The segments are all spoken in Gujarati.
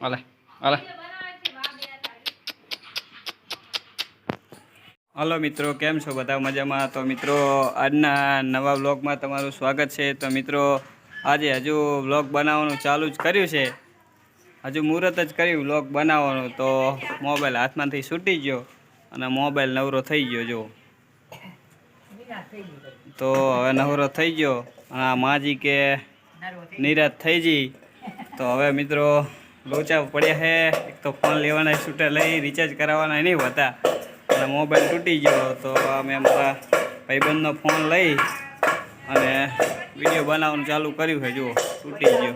હાલે હાલે હલો મિત્રો કેમ છો? બધા મજામાં? તો મિત્રો આજના નવા વ્લોગમાં તમારું સ્વાગત છે. તો મિત્રો આજે હજુ વ્લોગ બનાવવાનું ચાલુ જ કર્યું છે. હજુ મુહૂર્ત જ કર્યું વ્લોગ બનાવવાનું. તો મોબાઈલ હાથમાંથી છૂટી ગયો અને મોબાઈલ નવરો થઈ ગયો જો તો હવે નવરો થઈ ગયો અને આ માજી કે નિરાશ થઈ ગઈ. તો હવે મિત્રો લોચા પડ્યા છે એક તો ફોન લેવાના શૂટર લઈ રિચાર્જ કરાવવાના નહીં હોતા. અને મોબાઈલ તૂટી ગયો તો અમે અમારા ભાઈબંધનો ફોન લઈ અને વીડિયો બનાવવાનું ચાલુ કર્યું છે જુઓ. તૂટી ગયો.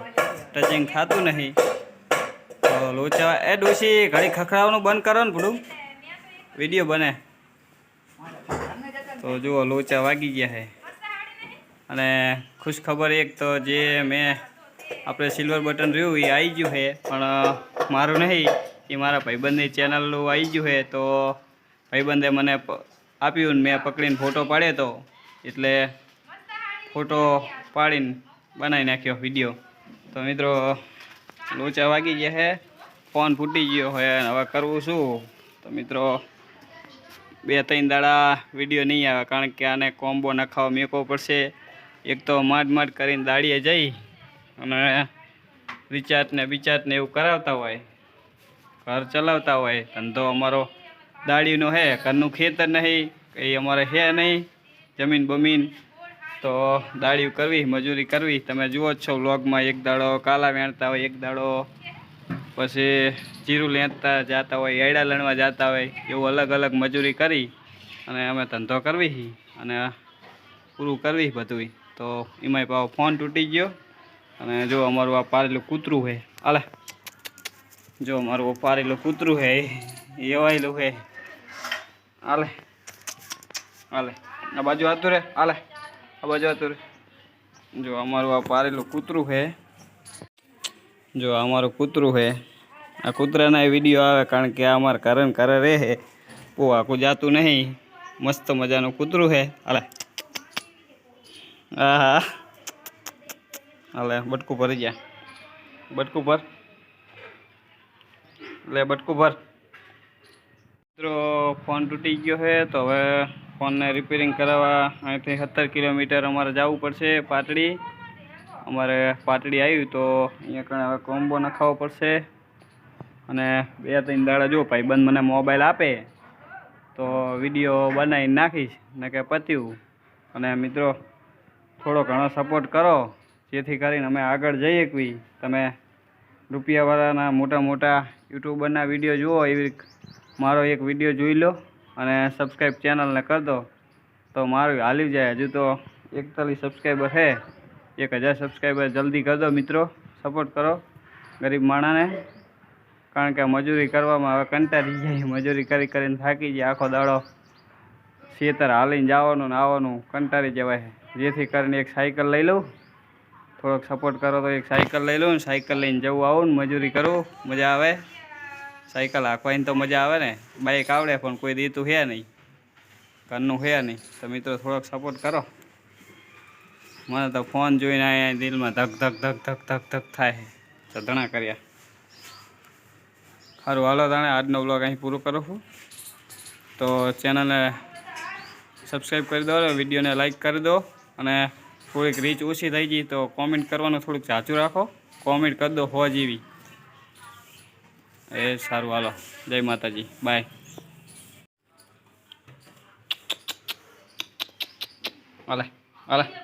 ટચિંગ થતું નહીં. તો લોચા એ ડોસી ઘડી ખખડાવવાનું બંધ કરો ને થોડું વીડિયો બને. તો જુઓ, લોચા વાગી ગયા છે અને ખુશ ખબર એક તો જે મેં આપણે સિલ્વર બટન રહ્યું, એ આવી ગયું છે. પણ મારું નહીં, એ મારા ભાઈબંધની ચેનલનું આવી ગયું છે. તો ભાઈબંધે મને આપ્યું ને મેં પકડીને ફોટો પાડ્યો તો. એટલે ફોટો પાડીને બનાવી નાખ્યો વીડિયો તો મિત્રો, લોચા વાગી ગયા છે. ફોન ફૂટી ગયો હોય અને હવે કરવું શું? તો મિત્રો, બે ત્રણ દાડા વીડિયો નહીં આવે, કારણ કે આને કોમ્બો નખાવો મેકવો પડશે. એક તો માંડ માંડ કરીને દાડીએ જઈ અને રિચાર્જ ને બિચાર્જ ને એવું કરાવતા હોય. ઘર ચલાવતા હોય. ધંધો અમારો દાડીનો હે, ઘરનું ખેતર નહીં, કંઈ અમારે હે નહીં, જમીન બમીન. તો દાળી કરવી, મજૂરી કરવી. તમે જુઓ છો, વ્લોગમાં એક દાડો કાલા વેણતા હોય, એક દાડો પછી જીરું લેતા જતા હોય એડા લણવા જતા હોય, એવું અલગ અલગ મજૂરી કરી અને અમે ધંધો કરવી. અને પૂરું કરવી બધું તો એમાંય પાછો ફોન તૂટી ગયો. અને જો અમારું આ પારેલું કૂતરું છે આલે જો અમારું આ પારેલું કૂતરું છે એ એવાયેલું છે આલે આલે આ બાજુ આતું રે આલે આ બાજુ આતું રે. જો અમારું આ પારેલું કૂતરું છે જો આ અમારું કૂતરું છે આ કૂતરાના વીડિયો આવે કારણ કે આ અમારા ઘરે ને ઘરે રહે છે બહુ આખું જાતું નહીં. મસ્ત મજાનું કૂતરું છે હાલે. હા હા હાલે બટકું ભરી ગયા બટકું ભર. લે, બટકું ભર. મિત્રો, ફોન તૂટી ગયો છે, તો હવે ફોનને રિપેરિંગ કરાવવા અહીંથી સત્તર કિલોમીટર અમારે જવું પડશે પાટડી. અમારે પાટડી આવ્યું તો અહીંયા કણે હવે કોમ્બો નખાવવો પડશે. અને બે ત્રણ દાડા જો ભાઈ બંધ મને મોબાઈલ આપે, તો વીડિયો બનાવીને નાખીશ ને કે પત્યું. અને મિત્રો, થોડો ઘણો સપોર્ટ કરો. જેથી કરીને અમે આગળ જઈએ કોઈ તમે રૂપિયાવાળાના મોટા મોટા યુટ્યુબરના વીડિયો જુઓ, એવી મારો એક વીડિયો જોઈ લો અને સબસ્ક્રાઈબ ચેનલને કરી દો. તો મારું હાલી જાય. હજુ તો એકતાલીસ સબસ્ક્રાઈબર છે. એક હજાર સબસ્ક્રાઈબર જલ્દી કરી દો મિત્રો. સપોર્ટ કરો ગરીબ માણાને. કારણ કે મજૂરી કરવામાં હવે કંટાળી જાય મજૂરી કરી કરીને થાકી જાય આખો દાડો ખેતર હાલીને જવાનું ને આવવાનું કંટાળી જવાય જેથી કરીને એક સાયકલ લઈ લઉં. થોડોક સપોર્ટ કરો તો એક સાયકલ લઈ લઉં સાયકલ લઈને જવું આવું ને મજૂરી કરું, મજા આવે. સાયકલ હાંકવાની તો મજા આવે ને. બાઇક આવડે પણ કોઈ દીતું હે નહીં. ઘરનું હે નહીં. તો મિત્રો થોડોક સપોર્ટ કરો. મને તો ફોન જોઈને અહીંયા દિલમાં ધક ધક ધક ધક ધક ધક થાય તો ધણા કર્યા. સારું, હાલો તાણે આજનો બ્લોગ અહીં પૂરો કરું છું. તો ચેનલને સબસ્ક્રાઈબ કરી દો વિડીયોને લાઈક કરી દો. અને થોડીક રીચ ઓછી થઈ ગઈ તો કોમેન્ટ કરવાનું થોડુંક ચાચું રાખો. કોમેન્ટ કરી દો હોવા જેવી. એ સારું, હાલો. જય માતાજી. બાય હાલે હાલે.